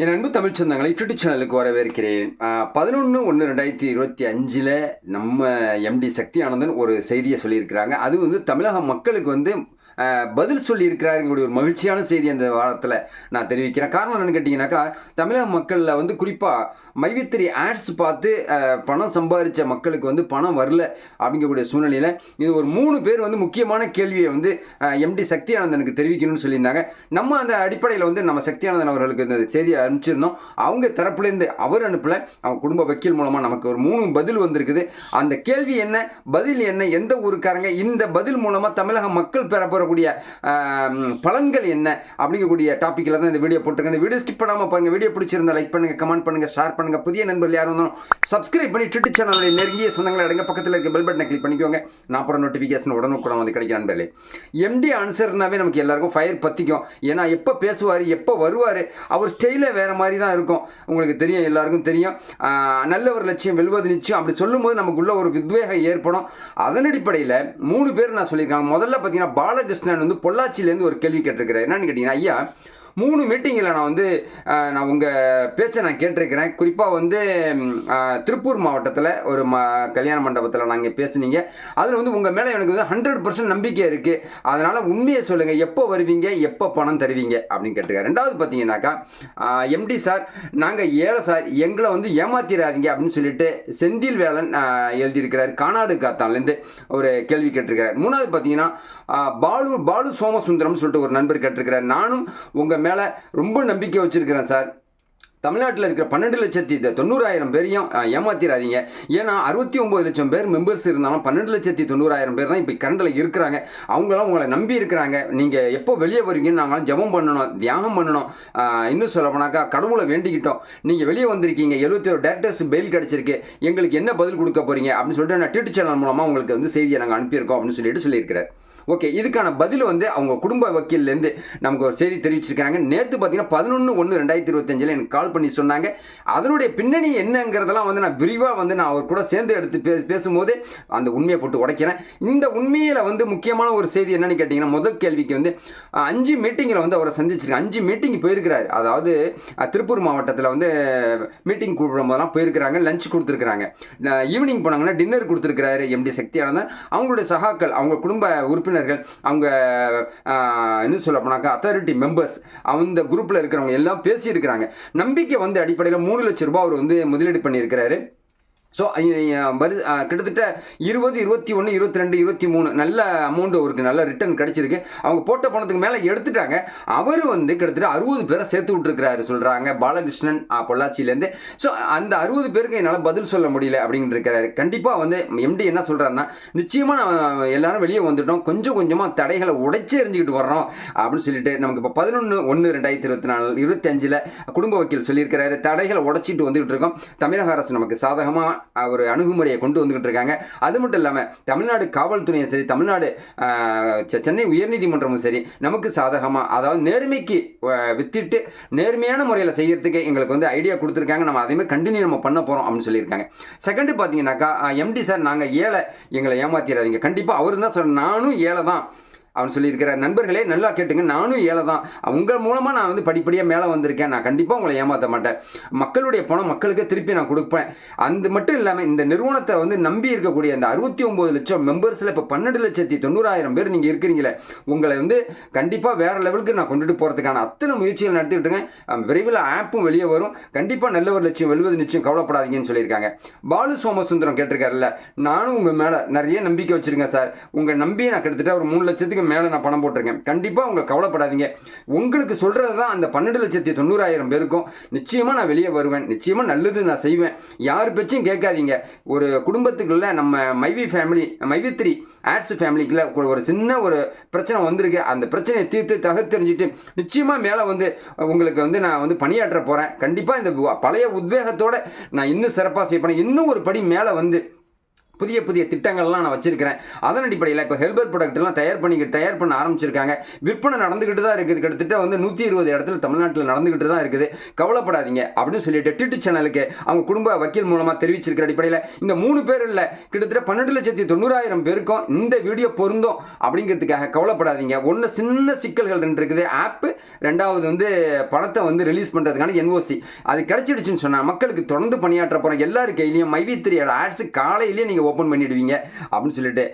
என் அன்பு தமிழ் சொந்தங்களை யூடியூப் சேனலுக்கு வரவேற்கிறேன். பதினொன்று ஒன்று ரெண்டாயிரத்தி இருபத்தி அஞ்சில் நம்ம எம்டி சக்தி ஆனந்தன் ஒரு செய்தியை சொல்லியிருக்கிறாங்க. அது வந்து தமிழக மக்களுக்கு வந்து பதில் சொல்லியிருக்கிறாருங்களுடைய ஒரு மகிழ்ச்சியான செய்தி அந்த வாரத்தில் நான் தெரிவிக்கிறேன். காரணம் என்னன்னு கேட்டிங்கனாக்கா தமிழக மக்களில் வந்து குறிப்பாக மைவித்திரி ஆட்ஸ் பார்த்து பணம் சம்பாதிச்ச மக்களுக்கு வந்து பணம் வரல அப்படிங்கக்கூடிய சூழ்நிலையில் இது ஒரு மூணு பேர் வந்து முக்கியமான கேள்வியை வந்து எம்டி சக்தி ஆனந்தனுக்கு தெரிவிக்கணும்னு சொல்லியிருந்தாங்க. நம்ம அந்த அடிப்படையில் வந்து நம்ம சக்தியானந்தன் அவர்களுக்கு இந்த செய்தியை அனுப்பிச்சிருந்தோம். அவங்க தரப்புலேருந்து அவர் அனுப்பல. அவங்க குடும்ப வக்கீல் மூலமாக நமக்கு ஒரு மூணு பதில் வந்திருக்குது. அந்த கேள்வி என்ன? பதில் என்ன? எந்த ஊருக்காரங்க? இந்த பதில் மூலமாக தமிழக மக்கள் பெறப்போகிற ஆம், பலன்கள் என்ன அப்படிங்கக்கூடிய டாப்பிக்கில் தான் இந்த வீடியோ போட்டுருங்க இந்த வீடியோ ஸ்டிப் பண்ணாமல் பாருங்க. வீடியோ பிடிச்சிருந்தா லைக் பண்ணுங்க கமெண்ட் பண்ணுங்க ஷேர் பண்ணுங்க. புதிய நண்பர்கள் யாரும் இருந்தாலும் சப்ஸ்கிரைப் பண்ணி ட்விட்டர் சேனலில் நெருங்கிய சொந்தங்களை அடங்க பக்கத்தில் இருக்க பெல் பட்டனை கிளிக் பண்ணிக்கோங்க. நான் போகிற நோட்டிஃபிகேஷன் உடனுக்குடன் வந்து கிடைக்கும் நண்பர்களே. எம்டி ஆன்சர்னாவே நமக்கு எல்லாருக்கும் ஃபயர் பற்றிக்கும் ஏன்னா எப்போ பேசுவார் எப்போ வருவார் அவர் ஸ்டைலே வேறு மாதிரி தான் இருக்கும். உங்களுக்கு தெரியும் எல்லாருக்கும் தெரியும். நல்ல ஒரு லட்சியம் வெல்வது நிச்சயம். அப்படி சொல்லும்போது நமக்குள்ள ஒரு வித்வேகம் ஏற்படும். அதன் அடிப்படையில் மூணு பேர் நான் சொல்லியிருக்காங்க. முதல்ல பார்த்தீங்கன்னா பாலகிருஷ்ணன் வந்து பொள்ளாச்சியிலேருந்து ஒரு கேள்வி கேட்டிருக்கிறார். என்னன்னு கேட்டிங்கன்னா ஐயா மூணு மீட்டிங்கில் நான் வந்து நான் உங்கள் பேச்சை நான் கேட்டிருக்கிறேன். குறிப்பாக வந்து திருப்பூர் மாவட்டத்தில் ஒரு ம கல்யாண மண்டபத்தில் நாங்கள் பேசுனீங்க. அதில் வந்து உங்கள் மேலே எனக்கு வந்து ஹண்ட்ரட் பர்சன்ட் நம்பிக்கை இருக்குது அதனால் உண்மையை சொல்லுங்கள் எப்போ வருவீங்க? எப்போ பணம் தருவீங்க? அப்படின்னு கேட்டிருக்காரு. ரெண்டாவது பார்த்தீங்கன்னாக்கா எம்டி சார் நாங்கள் ஏழை சார் எங்களை வந்து ஏமாத்திராதீங்க அப்படின்னு சொல்லிட்டு செந்தில் வேலன் எழுதியிருக்கிறார். கானாடு காத்தான்லேருந்து ஒரு கேள்வி கேட்டிருக்கிறார். மூணாவது பார்த்தீங்கன்னா பாலு பாலு சோமசுந்தரம்னு சொல்லிட்டு ஒரு நண்பர் கேட்டிருக்கிறார். நானும் உங்கள் மேலே ரொம்ப நம்பிக்கை வச்சுருக்கிறேன் சார். தமிழ்நாட்டில் இருக்கிற பன்னெண்டு லட்சத்தி தொண்ணூறாயிரம் பேரையும் ஏமாத்திராதீங்க. ஏன்னா அறுபத்தி ஒம்பது லட்சம் பேர் மெம்பர்ஸ் இருந்தாலும் பன்னெண்டு லட்சத்தி தொண்ணூறாயிரம் பேர் தான் இப்போ கரண்டில் இருக்கிறாங்க. அவங்களாம் உங்களை நம்பி இருக்கிறாங்க. நீங்கள் எப்போ வெளியே வருவீங்கன்னு நாங்களாம் ஜெபம் பண்ணணும் தியாகம் பண்ணணும். இன்னும் சொல்ல போனாக்கா கடவுளை வேண்டிக்கிட்டோம். நீங்கள் வெளியே வந்திருக்கீங்க எழுபத்தி ஒரு டேரக்டர்ஸ் பெயில் கிடச்சிருக்கு. எங்களுக்கு என்ன பதில் கொடுக்க போகிறீங்க அப்படின்னு சொல்லிட்டு நான் ட்விட்டர் சேனல் மூலமாக உங்களுக்கு வந்து செய்தியை நாங்கள் அனுப்பியிருக்கோம் அப்படின்னு சொல்லிட்டு சொல்லியிருக்கிறார். ஓகே இதுக்கான பதில் வந்து அவங்க குடும்ப வக்கீல்லேருந்து நமக்கு ஒரு செய்தி தெரிவிச்சிருக்காங்க நேற்று பார்த்தீங்கன்னா பதினொன்று ஒன்று ரெண்டாயிரத்தி இருபத்தஞ்சில் எனக்கு கால் பண்ணி சொன்னாங்க. அதனுடைய பின்னணி என்னங்கிறதெல்லாம் வந்து நான் விரிவாக வந்து நான் அவர் கூட சேர்ந்து எடுத்து பே பேசும்போது அந்த உண்மையை போட்டு உடைக்கிறேன். இந்த உண்மையில் வந்து முக்கியமான ஒரு செய்தி என்னன்னு கேட்டிங்கன்னா முதல் கேள்விக்கு வந்து அஞ்சு மீட்டிங்கில் வந்து அவரை சந்திச்சிருக்காங்க அஞ்சு மீட்டிங் போயிருக்கிறாரு. அதாவது திருப்பூர் மாவட்டத்தில் வந்து மீட்டிங் கூப்பிடும் போதெல்லாம் போயிருக்கிறாங்க லஞ்ச் கொடுத்துருக்குறாங்க. ஈவினிங் போனாங்கன்னா டின்னர் கொடுத்துருக்கிறாரு எம்டி சக்தியானந்தன். அவங்களுடைய சகாக்கள் அவங்க குடும்ப உறுப்பினர் உறுப்பினர்கள் அவங்க என்ன சொல்ல போனாக்கா அத்தாரிட்டி மெம்பர்ஸ் அந்த குரூப்பில் இருக்கிறவங்க எல்லாம் பேசியிருக்கிறாங்க. நம்பிக்கை வந்து அடிப்படையில் மூணு லட்சம் ரூபாய் அவர் வந்து முதலீடு பண்ணியிருக்கிறாரு. ஸோ வரு கிட்டத்தட்ட இருபது இருபத்தி ஒன்று இருபத்தி ரெண்டு இருபத்தி மூணு நல்ல அமௌண்ட் அவருக்கு நல்ல ரிட்டர்ன் கிடச்சிருக்கு. அவங்க போட்ட பணத்துக்கு மேலே எடுத்துட்டாங்க. அவர் வந்து கிட்டத்தட்ட அறுபது பேரை சேர்த்து விட்டுருக்கிறாரு சொல்கிறாங்க பாலகிருஷ்ணன் பொள்ளாச்சியிலேருந்து. ஸோ அந்த அறுபது பேருக்கு என்னால் பதில் சொல்ல முடியல அப்படின்னு இருக்கிறாரு கண்டிப்பாக வந்து எம்டி என்ன சொல்கிறாருன்னா நிச்சயமாக நம்ம எல்லாரும் வெளியே வந்துட்டோம். கொஞ்சம் கொஞ்சமாக தடைகளை உடைச்சி எறிஞ்சிக்கிட்டு வர்றோம் அப்படின்னு சொல்லிட்டு நமக்கு இப்போ பதினொன்று ஒன்று ரெண்டாயிரத்தி இருபத்தி நாலு இருபத்தஞ்சில் குடும்ப வக்கீல் சொல்லியிருக்கிறாரு. தடைகளை உடைச்சிட்டு வந்துகிட்டு இருக்கோம். தமிழக அரசு நமக்கு சாதகமாக ஒரு அணுகுமுறையை கொண்டு வந்துகிட்டு இருக்காங்க. அது மட்டும் இல்லாமல் தமிழ்நாடு காவல்துறையும் சரி தமிழ்நாடு செ- சென்னை உயர்நீதிமன்றமும் சரி நமக்கு சாதகமாக அதாவது நேர்மைக்கு வித்திட்டு நேர்மையான முறையில் செய்யறதுக்கு எங்களுக்கு வந்து ஐடியா கொடுத்துருக்காங்க. நம்ம அதே மாதிரி கண்டினியூ நம்ம பண்ண போகிறோம் அப்படின்னு சொல்லியிருக்காங்க. செகண்டு பார்த்தீங்கன்னாக்கா எம்டி சார் நாங்கள் ஏழை எங்களை ஏமாத்திடாதீங்க கண்டிப்பாக அவர் தான் சொல்ற நானும் ஏழை தான் அவன் சொல்லியிருக்கிறார். நண்பர்களே நல்லா கேட்டுங்க. நானும் ஏழை தான். உங்கள் மூலமாக நான் வந்து படிப்படியாக மேலே வந்திருக்கேன். நான் கண்டிப்பாக உங்களை ஏமாற்ற மாட்டேன். மக்களுடைய பணம் மக்களுக்கே திருப்பி நான் கொடுப்பேன். அந்த மட்டும் இல்லாமல் இந்த நிறுவனத்தை வந்து நம்பி இருக்கக்கூடிய அந்த அறுபத்தி ஒம்பது லட்சம் மெம்பர்ஸில் இப்போ பன்னெண்டு லட்சத்தி தொண்ணூறாயிரம் பேர் நீங்கள் இருக்கிறீங்களே உங்களை வந்து கண்டிப்பாக வேறு லெவலுக்கு நான் கொண்டுட்டு போகிறதுக்கான அத்தனை முயற்சிகள் நடத்திட்டு இருக்கேன். விரைவில் ஆப்பும் வெளியே வரும். கண்டிப்பாக நல்ல ஒரு லட்சம் வெல்வது நிச்சயம் கவலைப்படாதீங்கன்னு சொல்லியிருக்காங்க. பாலு சோமசுந்தரம் கேட்டிருக்காருல்ல நானும் உங்கள் மேலே நிறைய நம்பிக்கை வச்சுருக்கேன் சார். உங்கள் நம்பியை நான் கிட்டத்தட்ட ஒரு மூணு லட்சத்துக்கு மேலே நான் பணம் போட்டிருக்கேன். கண்டிப்பாக உங்களை கவலைப்படாதீங்க. உங்களுக்கு சொல்கிறது தான் அந்த பன்னெண்டு லட்சத்தி தொண்ணூறாயிரம் பேருக்கும் நிச்சயமாக நான் வெளியே வருவேன். நிச்சயமாக நல்லது நான் செய்வேன். யார் பேச்சும் கேட்காதீங்க. ஒரு குடும்பத்துக்குள்ள நம்ம மைவி ஃபேமிலி மைவி த்ரீ ஆட்ஸ் ஃபேமிலிக்குள்ள ஒரு சின்ன ஒரு பிரச்சனை வந்திருக்கு. அந்த பிரச்சனையை தீர்த்து தகர்த்தெறிஞ்சிட்டு நிச்சயமாக மேலே வந்து உங்களுக்கு வந்து நான் வந்து பணியாற்ற போகிறேன் கண்டிப்பாக இந்த பழைய உத்வேகத்தோடு நான் இன்னும் சிறப்பாக செய்ய இன்னும் ஒரு படி மேலே வந்து புதிய புதிய திட்டங்கள்லாம் நான் வச்சிருக்கிறேன். அதன் அடிப்படையில் இப்போ ஹெர்பல் ப்ராடக்ட் எல்லாம் தயார் பண்ணிக்கிட்டு தயார் பண்ண ஆரம்பிச்சிருக்காங்க. விற்பனை நடந்துக்கிட்டு தான் இருக்குது. கிட்டத்தட்ட வந்து நூற்றி இருபது இடத்துல தமிழ்நாட்டில் நடந்துக்கிட்டு தான் இருக்குது. கவலைப்படாதீங்க அப்படின்னு சொல்லிட்டு டிட்டு சேனலுக்கு அவங்க குடும்ப வக்கீல் மூலமாக தெரிவிச்சிருக்கிற அடிப்படையில் இந்த மூணு பேர் இல்லை கிட்டத்தட்ட பன்னெண்டு லட்சத்தி தொண்ணூறாயிரம் பேருக்கும் இந்த வீடியோ பொருந்தும் அப்படிங்கிறதுக்காக கவலைப்படாதீங்க. ஒன்று சின்ன சிக்கல்கள் ரெண்டு இருக்குது. ஆப்பு ரெண்டாவது வந்து பணத்தை வந்து ரிலீஸ் பண்ணுறதுக்கான என்ஓசி அது கிடைச்சிடுச்சுன்னு சொன்னால் மக்களுக்கு தொடர்ந்து பணியாற்ற போகிற எல்லார் கையிலையும் மைவி த்ரீ ஆட்ஸ் காலையிலேயே நீங்கள் ஓப்பன் பண்ணிடுவீங்க அப்படின்னு சொல்லிட்டு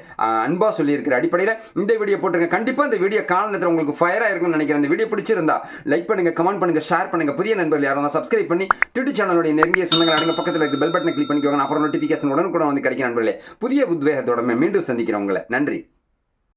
அன்பா சொல்லியிருக்கிற அடிப்படையில் இந்த வீடியோ போட்டுருங்க கண்டிப்பாக இந்த வீடியோ காலத்தில் உங்களுக்கு ஃபயராக இருக்கும்னு நினைக்கிறேன். இந்த வீடியோ பிடிச்சிருந்தா லைக் பண்ணுங்கள் கமெண்ட் பண்ணுங்க ஷேர் பண்ணுங்க. புதிய நண்பர்கள் யாரும் சப்ஸ்கிரைப் பண்ணி ட்விட்டர் சேனலுடைய நெருங்கிய சொந்தங்கள் அடங்க பக்கத்தில் இருக்க பெல் பட்டனை கிளிக் பண்ணிக்கோங்க. அப்புறம் நோட்டிஃபிகேஷன் உடனுக்குடன் வந்து கிடைக்கும் நண்பர்களே. புதிய உத்வேகத்தோட மீண்டும் சந்திக்கிறேன் உங்களை. நன்றி.